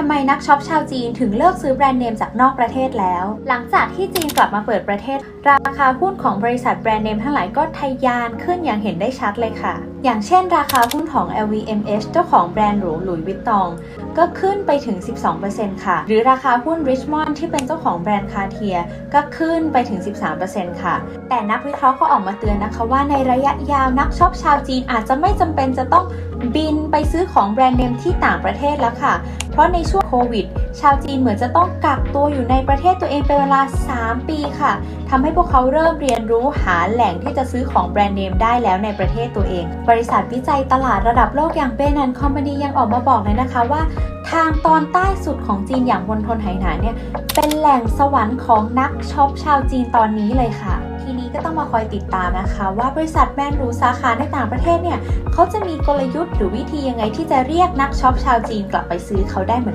ทำไมนักช็อปชาวจีนถึงเลิกซื้อแบรนด์เนมจากนอกประเทศแล้ว หลังจากที่จีนกลับมาเปิดประเทศ ราคาหุ้นของบริษัทแบรนด์เนมทั้งหลายก็ทะยานขึ้นอย่างเห็นได้ชัดเลยค่ะ อย่างเช่น ราคาหุ้นของ LVMH เจ้าของแบรนด์หรูหลุยส์วิตตอง ก็ขึ้นไปถึง 12%ค่ะ หรือราคาหุ้น Richmond ที่เป็นเจ้าของแบรนด์คาเทียก็ขึ้นไปถึง 13%ค่ะ แต่นักวิเคราะห์ก็ออกมาเตือนนะคะว่าในระยะยาวนักช็อปชาวจีนอาจจะไม่จำเป็นจะต้องบินไปซื้อของแบรนด์เนมที่ต่างประเทศแล้วค่ะ เพราะในช่วงโควิด ชาวจีนเหมือนจะต้องกักตัวอยู่ในประเทศตัวเองเป็นเวลา 3 ปีค่ะทำให้พวกเขาเริ่มเรียนรู้หาแหล่งที่จะซื้อของแบรนด์เนมได้แล้วในประเทศตัวเอง บริษัทวิจัยตลาดระดับโลกอย่างเบนันคอมพานียังออกมาบอกเลยนะคะว่า ทางตอนใต้สุดของจีนอย่างมณฑลไหหนานเนี่ย เป็นแหล่งสวรรค์ของนักช็อปชาวจีนตอนนี้เลยค่ะ ทีนี้ก็ต้องมาคอยติดตามนะคะ ว่าบริษัทแมนรูสาขาในต่างประเทศเนี่ยเขาจะมีกลยุทธ์หรือวิธียังไงที่จะเรียกนักช็อปชาวจีนกลับไปซื้อเขาได้เหมือนเดิ